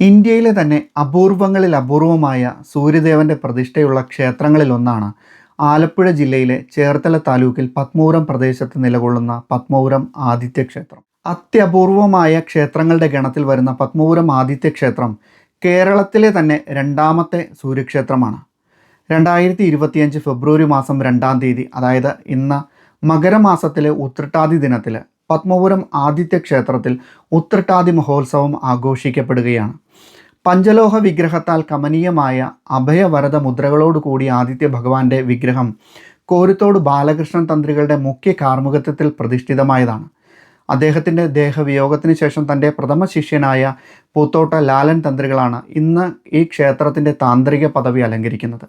ഇന്ത്യയിലെ തന്നെ അപൂർവങ്ങളിൽ അപൂർവമായ സൂര്യദേവന്റെ പ്രതിഷ്ഠയുള്ള ക്ഷേത്രങ്ങളിലൊന്നാണ് ആലപ്പുഴ ജില്ലയിലെ ചേർത്തല താലൂക്കിൽ പത്മൂരം പ്രദേശത്ത് നിലകൊള്ളുന്ന പത്മപുരം ആദിത്യ ക്ഷേത്രം. അത്യപൂർവമായ ക്ഷേത്രങ്ങളുടെ ഗണത്തിൽ വരുന്ന പത്മപുരം ആദിത്യ ക്ഷേത്രം കേരളത്തിലെ തന്നെ രണ്ടാമത്തെ സൂര്യക്ഷേത്രമാണ്. രണ്ടായിരത്തി ഇരുപത്തിയഞ്ച് ഫെബ്രുവരി മാസം രണ്ടാം തീയതി അതായത് ഇന്ന് മകരമാസത്തിലെ ഉത്രട്ടാതി ദിനത്തിൽ പത്മപുരം ആദിത്യ ക്ഷേത്രത്തിൽ ഉത്രട്ടാതി മഹോത്സവം ആഘോഷിക്കപ്പെടുകയാണ്. പഞ്ചലോഹ വിഗ്രഹത്താൽ കമനീയമായ അഭയവരത മുദ്രകളോട് കൂടി ആദിത്യ ഭഗവാന്റെ വിഗ്രഹം കോരുത്തോട് ബാലകൃഷ്ണൻ തന്ത്രികളുടെ മുഖ്യ കാർമുകത്വത്തിൽ പ്രതിഷ്ഠിതമായതാണ്. അദ്ദേഹത്തിന്റെ ദേഹവിയോഗത്തിന് ശേഷം തന്റെ പ്രഥമ ശിഷ്യനായ പൂത്തോട്ട ലാലൻ തന്ത്രികളാണ് ഇന്ന് ഈ ക്ഷേത്രത്തിന്റെ താന്ത്രിക പദവി അലങ്കരിക്കുന്നത്.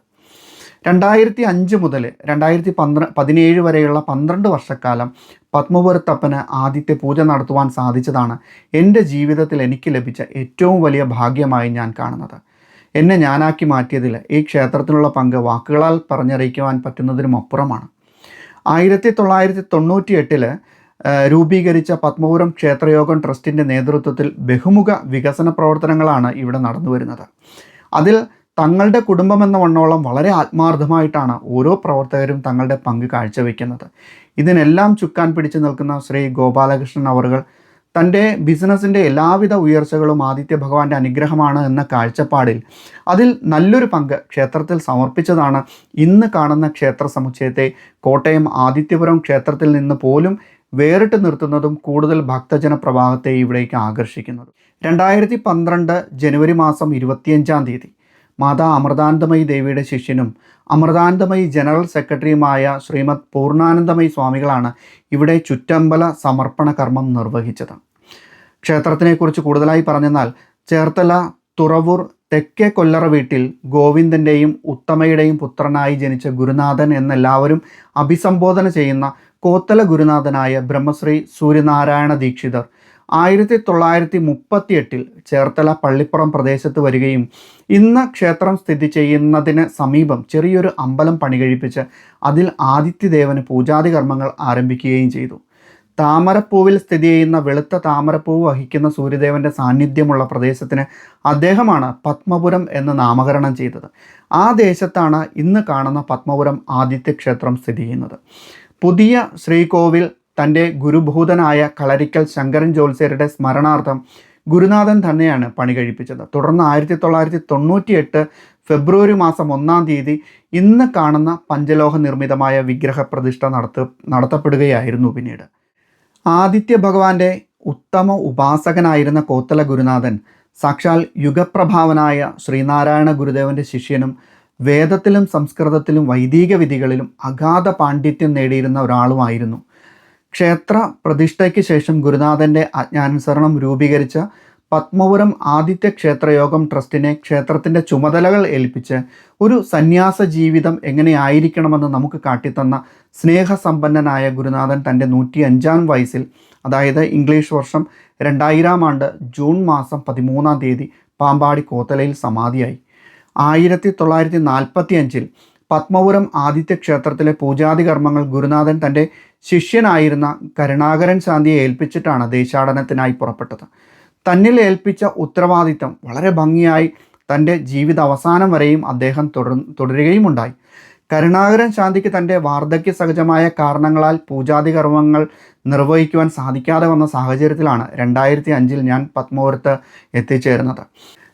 രണ്ടായിരത്തി അഞ്ച് മുതൽ രണ്ടായിരത്തി പന്ത്ര പതിനേഴ് വരെയുള്ള പന്ത്രണ്ട് വർഷക്കാലം പത്മപുരത്തപ്പന് ആദ്യത്തെ പൂജ നടത്തുവാൻ സാധിച്ചതാണ് എന്റെ ജീവിതത്തിൽ എനിക്ക് ലഭിച്ച ഏറ്റവും വലിയ ഭാഗ്യമായി ഞാൻ കാണുന്നത്. എന്നെ ഞാനാക്കി മാറ്റിയതിൽ ഈ ക്ഷേത്രത്തിനുള്ള പങ്ക് വാക്കുകളാൽ പറഞ്ഞറിയിക്കുവാൻ പറ്റുന്നതിനും അപ്പുറമാണ്. ആയിരത്തി തൊള്ളായിരത്തി തൊണ്ണൂറ്റി എട്ടിൽ രൂപീകരിച്ച പത്മപുരം ക്ഷേത്രയോഗം ട്രസ്റ്റിന്റെ നേതൃത്വത്തിൽ ബഹുമുഖ വികസന പ്രവർത്തനങ്ങളാണ് ഇവിടെ നടന്നു വരുന്നത് അതിൽ തങ്ങളുടെ കുടുംബം എന്ന വണ്ണോളം വളരെ ആത്മാർത്ഥമായിട്ടാണ് ഓരോ പ്രവർത്തകരും തങ്ങളുടെ പങ്ക് കാഴ്ചവെക്കുന്നത്. ഇതിനെല്ലാം ചുക്കാൻ പിടിച്ചു നിൽക്കുന്ന ശ്രീ ഗോപാലകൃഷ്ണൻ അവറുകൾ തന്റെ ബിസിനസ്സിന്റെ എല്ലാവിധ ഉയർച്ചകളും ആദിത്യ ഭഗവാന്റെ അനുഗ്രഹമാണ് എന്ന കാഴ്ചപ്പാടിൽ അതിൽ നല്ലൊരു പങ്ക് ക്ഷേത്രത്തിൽ സമർപ്പിച്ചതാണ്. ഇന്ന് കാണുന്ന ക്ഷേത്ര സമുച്ചയത്തെ കോട്ടയം ആദിത്യപുരം ക്ഷേത്രത്തിൽ നിന്ന് പോലും വേറിട്ട് നിർത്തുന്നതും കൂടുതൽ ഭക്തജന പ്രവാഹത്തെ ഇവിടേക്ക് ആകർഷിക്കുന്നതും. രണ്ടായിരത്തി പന്ത്രണ്ട് ജനുവരി മാസം ഇരുപത്തിയഞ്ചാം തീയതി മാതാ അമൃതാനന്ദമയി ദേവിയുടെ ശിഷ്യനും അമൃതാനന്ദമയി ജനറൽ സെക്രട്ടറിയുമായ ശ്രീമദ് പൂർണാനന്ദമയി സ്വാമികളാണ് ഇവിടെ ചുറ്റമ്പല സമർപ്പണ കർമ്മം നിർവഹിച്ചത്. ക്ഷേത്രത്തിനെക്കുറിച്ച് കൂടുതലായി പറഞ്ഞെന്നാൽ ചേർത്തല തുറവൂർ തെക്കേ കൊല്ലറ വീട്ടിൽ ഗോവിന്ദന്റെയും ഉത്തമയുടെയും പുത്രനായി ജനിച്ച ഗുരുനാഥൻ എന്നെല്ലാവരും അഭിസംബോധന ചെയ്യുന്ന കോത്തല ഗുരുനാഥനായ ബ്രഹ്മശ്രീ സൂര്യനാരായണ ദീക്ഷിതർ ആയിരത്തി തൊള്ളായിരത്തി മുപ്പത്തി എട്ടിൽ ചേർത്തല പള്ളിപ്പുറം പ്രദേശത്ത് വരികയും ഇന്ന് ക്ഷേത്രം സ്ഥിതി ചെയ്യുന്നതിന് സമീപം ചെറിയൊരു അമ്പലം പണികഴിപ്പിച്ച് അതിൽ ആദിത്യദേവന് പൂജാതി കർമ്മങ്ങൾ ആരംഭിക്കുകയും ചെയ്തു. താമരപ്പൂവിൽ സ്ഥിതി ചെയ്യുന്ന വെളുത്ത താമരപ്പൂവ് വഹിക്കുന്ന സൂര്യദേവന്റെ സാന്നിധ്യമുള്ള പ്രദേശത്തിന് അദ്ദേഹമാണ് പത്മപുരം എന്ന് നാമകരണം ചെയ്തത്. ആ ദേശത്താണ് ഇന്ന് കാണുന്ന പത്മപുരം ആദിത്യ ക്ഷേത്രം സ്ഥിതി ചെയ്യുന്നത്. പുതിയ ശ്രീകോവിൽ തന്റെ ഗുരുഭൂതനായ കളരിക്കൽ ശങ്കരൻ ജോത്സ്യരുടെ സ്മരണാർത്ഥം ഗുരുനാഥൻ തന്നെയാണ് പണി കഴിപ്പിച്ചത്. തുടർന്ന് ആയിരത്തി തൊള്ളായിരത്തി തൊണ്ണൂറ്റി എട്ട് ഫെബ്രുവരി മാസം ഒന്നാം തീയതി ഇന്ന് കാണുന്ന പഞ്ചലോഹ നിർമ്മിതമായ വിഗ്രഹ പ്രതിഷ്ഠ നടത്ത നടത്തപ്പെടുകയായിരുന്നു പിന്നീട്. ആദിത്യ ഭഗവാന്റെ ഉത്തമ ഉപാസകനായിരുന്ന കോത്തല ഗുരുനാഥൻ സാക്ഷാൽ യുഗപ്രഭാവനായ ശ്രീനാരായണ ഗുരുദേവന്റെ ശിഷ്യനും വേദത്തിലും സംസ്കൃതത്തിലും വൈദിക വിധികളിലും അഗാധ പാണ്ഡിത്യം നേടിയിരുന്ന ഒരാളുമായിരുന്നു. ക്ഷേത്ര പ്രതിഷ്ഠയ്ക്ക് ശേഷം ഗുരുനാഥന്റെ ആജ്ഞാനുസരണം രൂപീകരിച്ച പത്മപുരം ആദിത്യ ക്ഷേത്രയോഗം ട്രസ്റ്റിനെ ക്ഷേത്രത്തിന്റെ ചുമതലകൾ ഏൽപ്പിച്ച് ഒരു സന്യാസ ജീവിതം എങ്ങനെയായിരിക്കണമെന്ന് നമുക്ക് കാട്ടിത്തന്ന സ്നേഹസമ്പന്നനായ ഗുരുനാഥൻ തന്റെ നൂറ്റി അഞ്ചാം വയസ്സിൽ അതായത് ഇംഗ്ലീഷ് വർഷം രണ്ടായിരം ആണ്ട് ജൂൺ മാസം പതിമൂന്നാം തീയതി പാമ്പാടി കോത്തലയിൽ സമാധിയായി. ആയിരത്തി തൊള്ളായിരത്തി നാൽപ്പത്തി അഞ്ചിൽ പത്മപുരം ആദിത്യ ക്ഷേത്രത്തിലെ പൂജാതി കർമ്മങ്ങൾ ഗുരുനാഥൻ തന്റെ ശിഷ്യനായിരുന്ന കരുണാകരൻ ശാന്തിയെ ഏൽപ്പിച്ചിട്ടാണ് ദേശാടനത്തിനായി പുറപ്പെട്ടത്. തന്നിൽ ഏൽപ്പിച്ച ഉത്തരവാദിത്തം വളരെ ഭംഗിയായി തന്റെ ജീവിത അവസാനം വരെയും അദ്ദേഹം തുടർ തുടരുകയുമുണ്ടായി. കരുണാകരൻ ശാന്തിക്ക് തന്റെ വാർദ്ധക്യ സഹജമായ കാരണങ്ങളാൽ പൂജാതി കർമ്മങ്ങൾ നിർവഹിക്കുവാൻ സാധിക്കാതെ വന്ന സാഹചര്യത്തിലാണ് രണ്ടായിരത്തി അഞ്ചിൽ ഞാൻ പത്മപുരത്ത് എത്തിച്ചേരുന്നത്.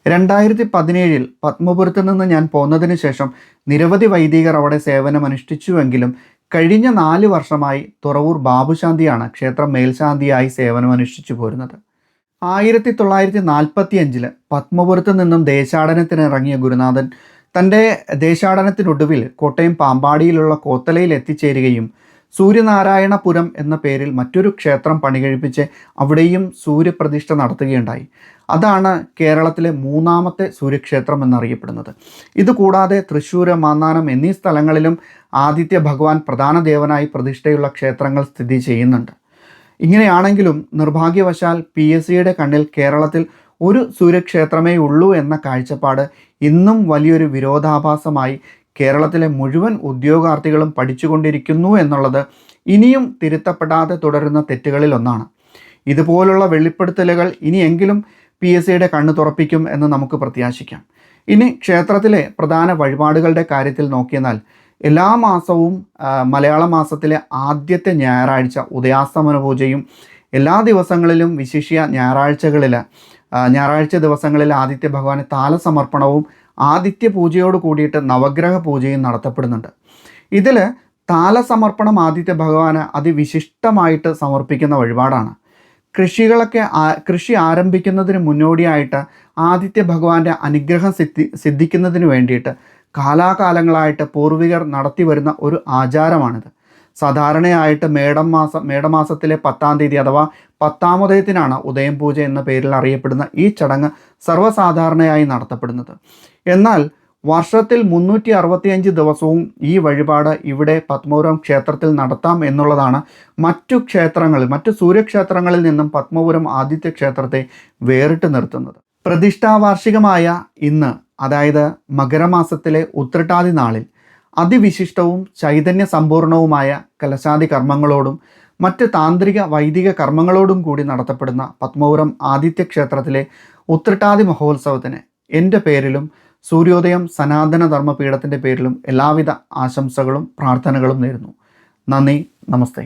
രണ്ടായിരത്തി പതിനേഴിൽ പത്മപുരത്ത് നിന്ന് ഞാൻ പോന്നതിന് ശേഷം നിരവധി വൈദികർ അവിടെ സേവനമനുഷ്ഠിച്ചുവെങ്കിലും കഴിഞ്ഞ നാല് വർഷമായി തുറവൂർ ബാബുശാന്തിയാണ് ക്ഷേത്രം മേൽശാന്തിയായി സേവനമനുഷ്ഠിച്ചു പോരുന്നത്. ആയിരത്തി തൊള്ളായിരത്തി നാൽപ്പത്തി അഞ്ചിൽ പത്മപുരത്ത് നിന്നും ദേശാടനത്തിന് ഇറങ്ങിയ ഗുരുനാഥൻ തന്റെ ദേശാടനത്തിനൊടുവിൽ കോട്ടയം പാമ്പാടിയിലുള്ള കോത്തലയിൽ എത്തിച്ചേരുകയും സൂര്യനാരായണപുരം എന്ന പേരിൽ മറ്റൊരു ക്ഷേത്രം പണികഴിപ്പിച്ച് അവിടെയും സൂര്യപ്രതിഷ്ഠ നടത്തുകയുണ്ടായി. അതാണ് കേരളത്തിലെ മൂന്നാമത്തെ സൂര്യക്ഷേത്രം എന്നറിയപ്പെടുന്നത്. ഇതുകൂടാതെ തൃശ്ശൂർ മാന്നാനം എന്നീ സ്ഥലങ്ങളിലും ആദിത്യ ഭഗവാൻ പ്രധാന ദേവനായി പ്രതിഷ്ഠയുള്ള ക്ഷേത്രങ്ങൾ സ്ഥിതി ചെയ്യുന്നുണ്ട്. ഇങ്ങനെയാണെങ്കിലും നിർഭാഗ്യവശാൽ പി എസ് സിയുടെ കണ്ണിൽ കേരളത്തിൽ ഒരു സൂര്യക്ഷേത്രമേ ഉള്ളൂ എന്ന കാഴ്ചപ്പാട് ഇന്നും വലിയൊരു വിരോധാഭാസമായി കേരളത്തിലെ മുഴുവൻ ഉദ്യോഗാർത്ഥികളും പഠിച്ചുകൊണ്ടിരിക്കുന്നു എന്നുള്ളത് ഇനിയും തിരുത്തപ്പെടാതെ തുടരുന്ന തെറ്റുകളിൽ ഒന്നാണ് ഇതുപോലുള്ള വെളിപ്പെടുത്തലുകൾ ഇനിയെങ്കിലും പി എസ് സിയുടെ കണ്ണ് തുറപ്പിക്കും എന്ന് നമുക്ക് പ്രത്യാശിക്കാം. ഇനി ക്ഷേത്രത്തിലെ പ്രധാന വഴിപാടുകളുടെ കാര്യത്തിൽ നോക്കിയെന്നാൽ എല്ലാ മാസവും മലയാള മാസത്തിലെ ആദ്യത്തെ ഞായറാഴ്ച ഉദയാസ്തമന പൂജയും എല്ലാ ദിവസങ്ങളിലും വിശിഷ്യ ഞായറാഴ്ചകളിൽ ഞായറാഴ്ച ദിവസങ്ങളിൽ ആദിത്യ ഭഗവാന് താലസമർപ്പണവും ആദിത്യ പൂജയോട് കൂടിയിട്ട് നവഗ്രഹ പൂജയും നടത്തപ്പെടുന്നുണ്ട്. ഇതിൽ താലസമർപ്പണം ആദിത്യ ഭഗവാന് അതിവിശിഷ്ടമായിട്ട് സമർപ്പിക്കുന്ന വഴിപാടാണ്. കൃഷികളൊക്കെ കൃഷി ആരംഭിക്കുന്നതിന് മുന്നോടിയായിട്ട് ആദിത്യ ഭഗവാന്റെ അനുഗ്രഹം സിദ്ധി സിദ്ധിക്കുന്നതിന് വേണ്ടിയിട്ട് കാലാകാലങ്ങളായിട്ട് പൂർവികർ നടത്തി വരുന്ന ഒരു ആചാരമാണിത്. സാധാരണയായിട്ട് മേടം മാസം മേടമാസത്തിലെ പത്താം തീയതി അഥവാ പത്താമുദയത്തിനാണ് ഉദയം പൂജ എന്ന പേരിൽ അറിയപ്പെടുന്ന ഈ ചടങ്ങ് സർവസാധാരണയായി നടത്തപ്പെടുന്നത്. എന്നാൽ വർഷത്തിൽ മുന്നൂറ്റി അറുപത്തിയഞ്ച് ദിവസവും ഈ വഴിപാട് ഇവിടെ പത്മപുരം ക്ഷേത്രത്തിൽ നടത്താം എന്നുള്ളതാണ് മറ്റു ക്ഷേത്രങ്ങളിൽ മറ്റു സൂര്യക്ഷേത്രങ്ങളിൽ നിന്നും പത്മപുരം ആദിത്യ ക്ഷേത്രത്തെ വേറിട്ട് നിർത്തുന്നത്. പ്രതിഷ്ഠാവാർഷികമായ ഇന്ന് അതായത് മകരമാസത്തിലെ ഉത്രട്ടാതി നാളിൽ അതിവിശിഷ്ടവും ചൈതന്യ സമ്പൂർണവുമായ കലശാദി കർമ്മങ്ങളോടും മറ്റ് താന്ത്രിക വൈദിക കർമ്മങ്ങളോടും കൂടി നടത്തപ്പെടുന്ന പത്മപുരം ആദിത്യ ക്ഷേത്രത്തിലെ ഉത്രട്ടാതി മഹോത്സവത്തിന് എന്റെ പേരിലും സൂര്യോദയം സനാതന ധർമ്മപീഠത്തിന്റെ പേരിലും എല്ലാവിധ ആശംസകളും പ്രാർത്ഥനകളും നേരുന്നു. നന്ദി നമസ്തേ.